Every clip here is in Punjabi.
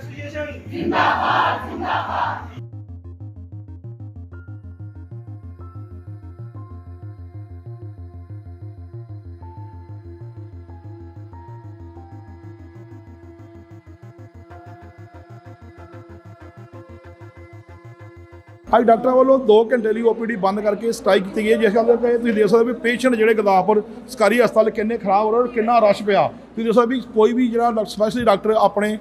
ਐਸੋਸੀਏਸ਼ਨ। ਅੱਜ ਡਾਕਟਰਾਂ ਵੱਲੋਂ 2 ਘੰਟੇ ਲਈ ਓਪੀਡੀ ਬੰਦ ਕਰਕੇ ਸਟ੍ਰਾਈਕ ਕੀਤੀ ਗਈ ਹੈ, ਜਿਸ ਗੱਲ ਕਿ ਤੁਸੀਂ ਦੇਖ ਸਕਦੇ ਹੋ ਵੀ ਪੇਸ਼ੈਂਟ ਜਿਹੜੇ ਗਦਾਪੁਰ ਸਰਕਾਰੀ ਹਸਪਤਾਲ ਕਿੰਨੇ ਖਰਾਬ ਹੋ ਰਹੇ ਔਰ ਕਿੰਨਾ ਰਸ਼ ਪਿਆ। ਤੁਸੀਂ ਦੇਖ ਸਕਦੇ ਵੀ ਕੋਈ ਵੀ ਜਿਹੜਾ ਸਪੈਸ਼ਲੀ ਡਾਕਟਰ ਆਪਣੇ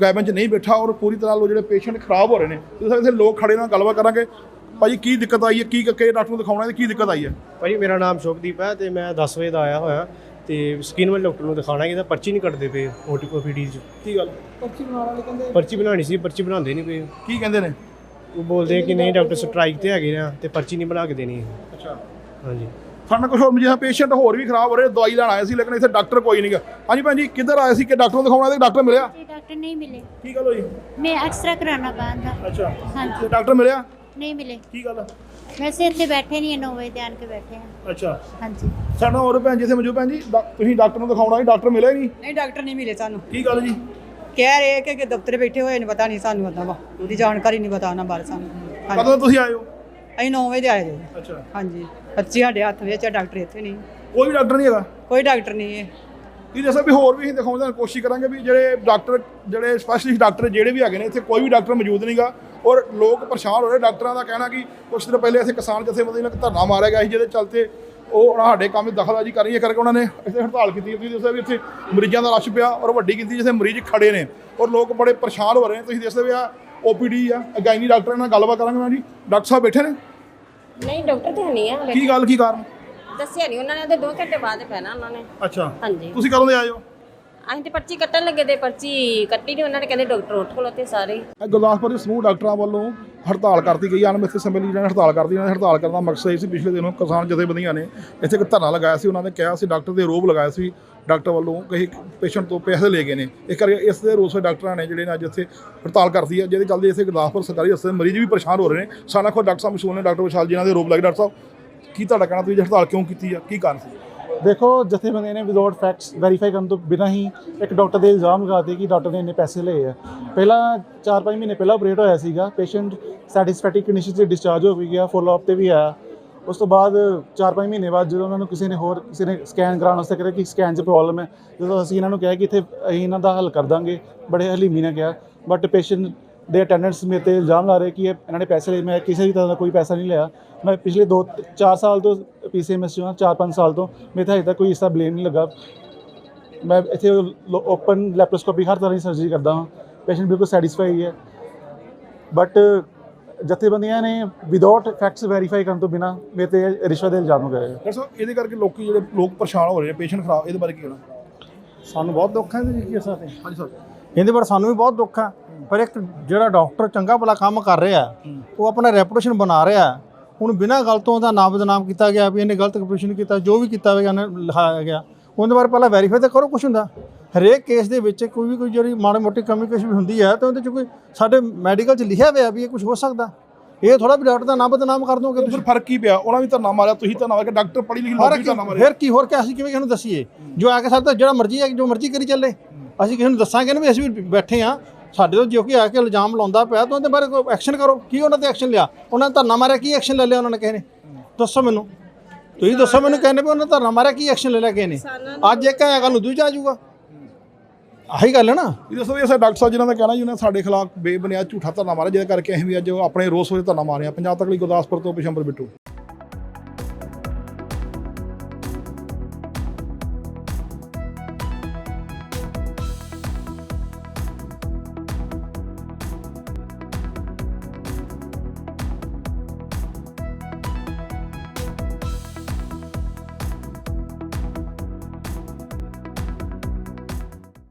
ਕੈਬਨ 'ਚ ਨਹੀਂ ਬੈਠਾ ਔਰ ਪੂਰੀ ਤਰ੍ਹਾਂ ਲੋ ਜਿਹੜੇ ਪੇਸ਼ੈਂਟ ਖਰਾਬ ਹੋ ਰਹੇ ਨੇ ਤੁਸੀਂ ਇੱਥੇ ਲੋਕ ਖੜੇ ਨਾਲ ਗੱਲਬਾਤ ਕਰਾਂਗੇ। ਭਾਜੀ ਕੀ ਦਿੱਕਤ ਆਈ ਹੈ? ਕੀ ਕਿ ਡਾਕਟਰ ਨੂੰ ਦਿਖਾਉਣਾ ਹੈ ਤੇ ਕੀ ਦਿੱਕਤ ਆਈ ਹੈ? ਭਾਜੀ ਮੇਰਾ ਨਾਮ ਸ਼ੁਭਦੀਪ ਹੈ ਤੇ ਮੈਂ 10 ਵਜੇ ਦਾ ਆਇਆ ਹੋਇਆ ਤੇ ਸਕਿਨ ਵਾਲੇ ਡਾਕਟਰ ਨੂੰ ਦਿਖਾਣਾ ਇਹਦਾ ਪਰਚੀ ਨਹੀਂ ਕੱਟਦੇ ਪਏ ਓਟੀਪੀਡੀ ਚ। ਕੀ ਗੱਲ? ਪਰਚੀ ਬਣਾਉਣੀ ਸੀ ਪਰਚੀ ਬਣਾਉਂਦੇ ਨਹੀਂ ਪਏ। ਕੀ ਕਹਿੰਦੇ ਨੇ? ਉਹ ਬੋਲਦੇ ਕਿ ਨਹੀਂ ਡਾਕਟਰ ਸਟ੍ਰਾਈਕ ਤੇ ਹੈਗੇ ਆ ਤੇ ਪਰਚੀ ਨਹੀਂ ਬਣਾ ਕੇ ਦੇਣੀ। ਅੱਛਾ। ਹਾਂਜੀ। ਸਾਡਾ ਕੁਝ ਹੋਰ ਜਿਹੜਾ ਪੇਸ਼ੈਂਟ ਹੋਰ ਵੀ ਖਰਾਬ ਹੋ ਰਹੇ ਦਵਾਈ ਲੈਣ ਆਏ ਸੀ ਲੇਕਿਨ ਇੱਥੇ ਡਾਕਟਰ ਕੋਈ ਨਹੀਂਗਾ ਹਾਂਜੀ ਭੈਣ ਜੀ ਕਿੱਧਰ ਆਏ ਸੀ ਕਿ ਡਾਕਟਰ ਨੂੰ ਦਿਖਾਉਣਾ ਤੇ ਡਾਕਟਰ ਮਿਲਿਆ? ਜੀ ਡਾਕਟਰ ਨਹੀਂ ਮਿਲੇ। ਕੀ ਗੱਲ ਹੋਈ? ਮੈਂ ਐਕਸਰਾ ਕਰਾਉਣਾ ਬਾਂਦਾ ਅੱਛਾ। ਹਾਂਜੀ। ਤੇ ਡਾਕਟਰ ਮਿਲਿਆ? ਨਹੀਂ ਮਿਲੇ। ਕੀ ਗੱਲ? ਵੈਸੇ ਇੱਥੇ ਬੈਠੇ ਨਹੀਂ 9 ਵਜੇ ਆਣ ਕੇ ਬੈਠੇ ਆ। ਅੱਛਾ। ਹਾਂਜੀ। ਸਾਡਾ ਹੋਰ ਭੈਣ ਜੀ ਇੱਥੇ ਮੌਜੂਦ ਭੈਣ ਜੀ ਡਾ- ਤੁਸੀਂ ਡਾਕਟਰ ਨੂੰ ਦਿਖਾਉਣਾ ਸੀ ਡਾਕਟਰ ਮਿਲਿਆ ਹੀ ਨਹੀਂ? ਨਹੀਂ ਡਾਕਟਰ ਨਹੀਂ ਮਿਲੇ ਸਾਨੂੰ। ਕੀ ਗੱਲ ਜੀ? ਕਹਿ ਰਹੇ ਕਿ ਕਿ ਦਫ਼ਤਰ ਬੈਠੇ ਹੋਏ ਨੇ ਪਤਾ ਨਹੀਂ ਸਾਨੂੰ ਆਦਾ ਵਾ। ਉਹਦੀ ਜਾਣਕਾਰੀ ਨਹੀਂ ਪਤਾ ਉਹਨਾਂ ਬਾਰੇ ਸਾਨੂੰ। ਹਾਂਜੀ। ਕਦੋਂ ਤੁਸੀਂ ਆਏ ਹੋ? ਅਸੀਂ 9 ਵਜੇ ਆਏ ਜੀ ਅੱਛਾ। ਹਾਂਜੀ। ਬੱਚੀ ਸਾਡੇ ਹੱਥ ਵਿੱਚ ਆ ਡਾਕਟਰ ਇੱਥੇ ਨਹੀਂ। ਕੋਈ ਵੀ ਡਾਕਟਰ ਨਹੀਂ ਹੈਗਾ? ਕੋਈ ਡਾਕਟਰ ਨਹੀਂ ਹੈ। ਤੁਸੀਂ ਦੱਸੋ ਵੀ ਹੋਰ ਵੀ ਅਸੀਂ ਦਿਖਾਉਣ ਦੀ ਕੋਸ਼ਿਸ਼ ਕਰਾਂਗੇ ਵੀ ਜਿਹੜੇ ਡਾਕਟਰ ਜਿਹੜੇ ਸਪੈਸ਼ਲਿਸਟ ਡਾਕਟਰ ਜਿਹੜੇ ਵੀ ਹੈਗੇ ਨੇ ਇੱਥੇ ਕੋਈ ਵੀ ਡਾਕਟਰ ਮੌਜੂਦ ਨਹੀਂਗਾ ਔਰ ਲੋਕ ਪਰੇਸ਼ਾਨ ਹੋ ਰਹੇ ਡਾਕਟਰਾਂ ਦਾ ਕਹਿਣਾ ਕਿ ਕੁਛ ਦਿਨ ਪਹਿਲੇ ਇੱਥੇ ਕਿਸਾਨ ਜਥੇਬੰਦੀ ਨੇ ਇੱਕ ਧਰਨਾ ਮਾਰਿਆ ਗਿਆ ਸੀ ਜਿਹਦੇ ਚਲਤੇ ਉਹ ਉਹਨਾਂ ਸਾਡੇ ਕੰਮ ਵਿੱਚ ਦਖਲਅੰਦਾਜ਼ੀ ਕਰ ਰਹੀ ਹੈ ਕਰਕੇ ਉਹਨਾਂ ਨੇ ਇੱਥੇ ਹੜਤਾਲ ਕੀਤੀ ਤੁਸੀਂ ਦੱਸਿਆ ਵੀ ਇੱਥੇ ਮਰੀਜ਼ਾਂ ਦਾ ਰਸ਼ ਪਿਆ ਔਰ ਵੱਡੀ ਗਿਣਤੀ ਜਿੱਥੇ ਮਰੀਜ਼ ਖੜੇ ਨੇ ਔਰ ਲੋਕ ਬੜੇ ਪਰੇਸ਼ਾਨ ਹੋ ਰਹੇ ਨੇ। ਤੁਸੀਂ ਦੱਸਦੇ ਵੀ ਆ ਓਪੀਡੀ ਆ। ਗਾਇਨੀ ਡਾਕਟਰ ਨਾਲ ਗੱਲਬਾਤ ਕਰਾਂਗੇ ਮੈਂ ਜੀ। ਡਾਕਟਰ ਸਾਹਿਬ ਬੈਠੇ ਨੇ? ਨਹੀਂ ਡਾਕਟਰ ਤੇ ਨਹੀਂ ਆ। ਕੀ ਗੱਲ ਕੀ ਕਾਰਨ? ਦੱਸਿਆ ਨਹੀਂ ਉਹਨਾਂ ਨੇ ਤੇ 2 ਘੰਟੇ ਬਾਅਦ ਪੈਣਾ ਉਹਨਾਂ ਨੇ। ਅੱਛਾ। ਹਾਂਜੀ। ਤੁਸੀਂ ਕਦੋਂ ਦੇ ਆਏ ਹੋ? ਅਸੀਂ ਤੇ ਪਰਚੀ ਕੱਟਣ ਲੱਗੇ ਤੇ ਪਰਚੀ ਕੱਟੀ ਨਹੀਂ, ਉਹਨਾਂ ਨੇ ਕਹਿੰਦੇ ਡਾਕਟਰ ਉੱਠ ਖਲੋਤੇ ਸਾਰੇ। ਇਹ ਗੁਰਦਾਸਪੁਰ ਦੇ ਸਮੂਹ ਡਾਕਟਰਾਂ ਵੱਲੋਂ ਹੜਤਾਲ ਕਰਤੀ ਗਈ। ਅਨਮਿੱਥੇ ਸਮੇਂ ਲਈ ਜਿਹਨਾਂ ਹੜਤਾਲ ਕਰਦੀ ਉਹਨਾਂ ਨੇ ਹੜਤਾਲ ਕਰਨ ਦਾ ਮਕਸਦ ਇਹ ਸੀ, ਪਿਛਲੇ ਦਿਨੋਂ ਕਿਸਾਨ ਜਥੇਬੰਦੀਆਂ ਨੇ ਇੱਥੇ ਇੱਕ ਧਰਨਾ ਲਗਾਇਆ ਸੀ। ਉਹਨਾਂ ਨੇ ਕਿਹਾ ਸੀ, ਡਾਕਟਰ ਦੇ ਰੋਬ ਲਗਾਇਆ ਸੀ। ਡਾਕਟਰ ਵੱਲੋਂ ਕਈ ਪੇਸ਼ੈਂਟ ਤੋਂ ਪੈਸੇ ਲਏ ਗਏ ਨੇ। ਇਸ ਕਰਕੇ ਇਸ ਦੇ ਰੋਸ ਵਿੱਚ ਡਾਕਟਰਾਂ ਨੇ ਜਿਹੜੇ ਨੇ ਅੱਜ ਇੱਥੇ ਹੜਤਾਲ ਕਰਤੀ ਹੈ। ਜਿਹਦੇ ਚੱਲਦੇ ਇੱਥੇ ਗੁਰਦਾਸਪੁਰ ਸਰਕਾਰੀ ਹਸਪਤਾਲ ਦੇ ਮਰੀਜ਼ ਵੀ ਪਰੇਸ਼ਾਨ ਹੋ ਰਹੇ ਨੇ। ਸਾਡਾ ਖੁਦ ਡਾਕਟਰ ਸਾਹਿਬ ਮਸ਼ਹੂਰ ਨੇ, ਡਾਕਟਰ ਵਿਸ਼ਾਲ ਜਿਨ੍ਹਾਂ ਦੇ ਰੋਬ ਲੱਗੇ ਡਾਕਟਰ ਸਾਹਿਬ, ਕੀ ਤੁਹਾਡਾ ਕਹਿਣਾ? ਤੁਸੀਂ ਹੜਤਾਲ ਕਿਉਂ ਕੀਤੀ ਆ ਕੀ ਕਾਰਨ ਸੀ? ਦੇਖੋ ਜਥੇਬੰਦੀਆਂ ਨੇ ਵਿਦਆਊਟ ਫੈਕਟਸ ਵੈਰੀਫਾਈ ਕਰਨ ਤੋਂ ਬਿਨਾਂ ਹੀ ਇੱਕ ਡਾਕਟਰ ਦੇ ਇਲਜ਼ਾਮ ਲਗਾਤੇ ਕਿ ਡਾਕਟਰ ਨੇ ਇੰਨੇ ਪੈਸੇ ਲਏ ਆ। ਪਹਿਲਾਂ 4-5 ਮਹੀਨੇ ਪਹਿਲਾਂ ਆਪਰੇਟ ਹੋਇਆ ਸੀਗਾ ਪੇਸ਼ੈਂਟ ਸੈਟੀਸਫੈਕਟਰੀ ਕੰਡੀਸ਼ਨ 'ਚ ਡਿਸਚਾਰਜ ਹੋ ਵੀ ਗਿਆ ਫੋਲੋ ਅਪ ਤੇ ਵੀ ਆਇਆ। ਉਸ ਤੋਂ ਬਾਅਦ 4-5 ਮਹੀਨੇ ਬਾਅਦ ਜਦੋਂ ਉਹਨਾਂ ਨੂੰ ਕਿਸੇ ਨੇ ਹੋਰ, ਕਿਸੇ ਨੇ ਸਕੈਨ ਕਰਾਉਣ ਵਾਸਤੇ ਕਿਹਾ ਕਿ ਸਕੈਨ 'ਚ ਪ੍ਰੋਬਲਮ ਹੈ, ਜਦੋਂ ਅਸੀਂ ਇਹਨਾਂ ਨੂੰ ਕਿਹਾ ਕਿ ਇੱਥੇ ਅਸੀਂ ਇਹਨਾਂ ਦਾ ਹੱਲ ਕਰ ਦਾਂਗੇ, ਬੜੇ ਹਲੀਮੀ ਨੇ ਕਿਹਾ। ਬਟ ਪੇਸ਼ੈਂਟ ਦੇ ਅਟੈਂਡੈਂਟਸ ਮੇਰੇ ਤੇ ਇਲਜ਼ਾਮ ਲਾ ਰਹੇ ਕਿ ਇਹ ਇਹਨਾਂ ਨੇ ਪੈਸੇ ਲਏ। ਮੈਂ ਕਿਸੇ ਵੀ ਤਰ੍ਹਾਂ ਦਾ ਕੋਈ ਪੈਸਾ ਨਹੀਂ ਲਿਆ। ਮੈਂ ਪਿਛਲੇ 2 4 ਸਾਲ ਤੋਂ ਪੀਸੀਐਮਐਸ ਚੋਂ 4-5 ਸਾਲ ਤੋਂ। ਮੇਰੇ ਤਾਂ ਹਜੇ ਤੱਕ ਕੋਈ ਇਸ ਦਾ ਬਲੇਮ ਨਹੀਂ ਲੱਗਾ। ਮੈਂ ਇੱਥੇ ਓਪਨ ਲੈਪਰੋਸਕੋਪੀ ਹਰ ਤਰ੍ਹਾਂ ਦੀ ਸਰਜਰੀ ਕਰਦਾ ਹਾਂ। ਪੇਸ਼ੈਂਟ ਬਿਲਕੁਲ ਸੈਟੀਸਫਾਈ ਹੈ ਬਟ ਜਥੇਬੰਦੀਆਂ ਨੇ ਵਿਦਆਊਟ ਫੈਕਟਸ ਵੈਰੀਫਾਈ ਕਰਨ ਤੋਂ ਬਿਨਾ ਮੇਰੇ ਤੇ ਰਿਸ਼ਵਤ ਦੇ ਇਲਜ਼ਾਮ ਲਗਾਏ ਡਾਕਟਰ ਸਾਹਿਬ ਇਹਦੇ ਕਰਕੇ ਲੋਕੀ ਜਿਹੜੇ ਲੋਕ ਪਰੇਸ਼ਾਨ ਹੋ ਰਹੇ ਨੇ ਪੇਸ਼ੈਂਟ ਖਰਾਬ ਇਹਦੇ ਬਾਰੇ ਕੀ ਕਹਿਣਾ? ਸਾਨੂੰ ਬਹੁਤ ਦੁੱਖ ਹੈ ਇਹਦੇ ਜੀ ਕਿਸਾਂ ਤੇ। ਹਾਂਜੀ ਸਰ ਇਹਦੇ ਪਰ ਸਾਨੂੰ ਵੀ ਬਹੁਤ ਦੁੱਖ ਹੈ। ਪਰ ਇੱਕ ਜਿਹੜਾ ਡਾਕਟਰ ਚੰਗਾ ਭਲਾ ਕੰਮ ਕਰ ਰਿਹਾ ਉਹ ਆਪਣਾ ਰੈਪੂਟੇਸ਼ਨ ਬਣਾ ਰਿਹਾ ਹੁਣ ਬਿਨਾਂ ਗੱਲ ਤੋਂ ਉਹਦਾ ਨਾਮ ਬਦਨਾਮ ਕੀਤਾ ਗਿਆ ਵੀ ਇਹਨੇ ਗਲਤ ਆਪਰੇਸ਼ਨ ਕੀਤਾ ਜੋ ਵੀ ਕੀਤਾ ਹੋਵੇਗਾ ਇਹਨੇ ਲਿਖਾਇਆ ਗਿਆ। ਉਹਦੇ ਬਾਰੇ ਪਹਿਲਾਂ ਵੈਰੀਫਾਈ ਤਾਂ ਕਰੋ ਕੁਛ ਹੁੰਦਾ। ਹਰੇਕ ਕੇਸ ਦੇ ਵਿੱਚ ਕੋਈ ਵੀ ਕੋਈ ਜਿਹੜੀ ਮਾੜੀ ਮੋਟੀ ਕਮੀ ਕੁਛ ਵੀ ਹੁੰਦੀ ਹੈ ਤਾਂ ਉਹਦੇ ਚ ਕੋਈ ਸਾਡੇ ਮੈਡੀਕਲ ਚ ਲਿਖਿਆ ਹੋਇਆ ਵੀ ਇਹ ਕੁਝ ਹੋ ਸਕਦਾ। ਇਹ ਥੋੜਾ ਵੀ ਡਾਕਟਰ ਦਾ ਨਾਮ ਬਦਨਾਮ ਕਰ ਦੋਗੇ ਫਿਰ ਤੁਸੀਂ। ਫ਼ਰਕ ਕੀ ਪਿਆ? ਉਹਨਾਂ ਵੀ ਧਰਨਾ ਮਾਰਿਆ ਤੁਸੀਂ ਧਰਨਾ ਮਾਰਿਆ ਡਾਕਟਰ ਪੜ੍ਹੀ ਲਿਖੀ ਲੋਕ ਕੀ ਧਰਨਾ ਮਾਰਿਆ? ਫਿਰ ਕੀ ਹੋਰ ਕਿ ਅਸੀਂ ਕਿਵੇਂ ਕਿਹਨੂੰ ਦੱਸੀਏ? ਜੋ ਆ ਕੇ ਸਾਡੇ ਤੋਂ ਜਿਹੜਾ ਮਰਜ਼ੀ ਹੈ ਜੋ ਮਰਜ਼ੀ ਕਰੀ ਚੱਲੇ। ਅਸੀਂ ਕਿਸੇ ਨੂੰ ਦੱਸਾਂਗੇ ਨਾ ਵੀ ਅਸੀਂ ਵੀ ਬੈਠੇ ਆ ਸਾਡੇ ਤੋਂ ਜੋ ਕਿ ਆ ਕੇ ਇਲਜ਼ਾਮ ਲਾਉਂਦਾ ਪਿਆ, ਤਾਂ ਉਹਦੇ ਬਾਰੇ ਕੋਈ ਐਕਸ਼ਨ ਕਰੋ। ਕੀ ਉਹਨਾਂ ਤੇ ਐਕਸ਼ਨ ਲਿਆ? ਉਹਨਾਂ ਨੇ ਧਰਨਾ ਮਾਰਿਆ, ਕੀ ਐਕਸ਼ਨ ਲੈ ਲਿਆ ਉਹਨਾਂ ਨੇ ਕਿਸੇ ਨੇ? ਦੱਸੋ ਮੈਨੂੰ। ਤੁਸੀਂ ਦੱਸੋ ਮੈਨੂੰ ਕਹਿੰਦੇ ਵੀ ਉਹਨਾਂ ਨੇ ਧਰਨਾ ਮਾਰਿਆ, ਕੀ ਐਕਸ਼ਨ ਲੈ ਲਿਆ ਕਿਸੇ ਨੇ? ਅੱਜ ਇੱਕ ਹੈ ਕੱਲ ਨੂੰ ਦੂਜਾ ਆ ਜਾਊਗਾ। ਆਹੀ ਗੱਲ ਹੈ ਨਾ। ਇਹ ਦੱਸੋ ਵੀ ਅਸਾਂ ਡਾਕਟਰ ਸਾਹਿਬ ਜਿਨ੍ਹਾਂ ਦਾ ਕਹਿਣਾ ਜੀ, ਉਹਨਾਂ ਸਾਡੇ ਖਿਲਾਫ ਬੇਬੁਨਿਆਦ ਝੂਠਾ ਧਰਨਾ ਮਾਰਿਆ, ਜਿਹਦੇ ਕਰਕੇ ਅਸੀਂ ਵੀ ਅੱਜ ਆਪਣੇ ਰੋਸ ਹੋਏ ਧਰਨਾ ਮਾਰਿਆ ਪੰਜਾਬ ਤੱਕ ਲਈ ਗੁਰਦਾਸਪੁਰ ਤੋਂ ਪਿਸ਼ੰਬਰ ਬਿੱਟੂ।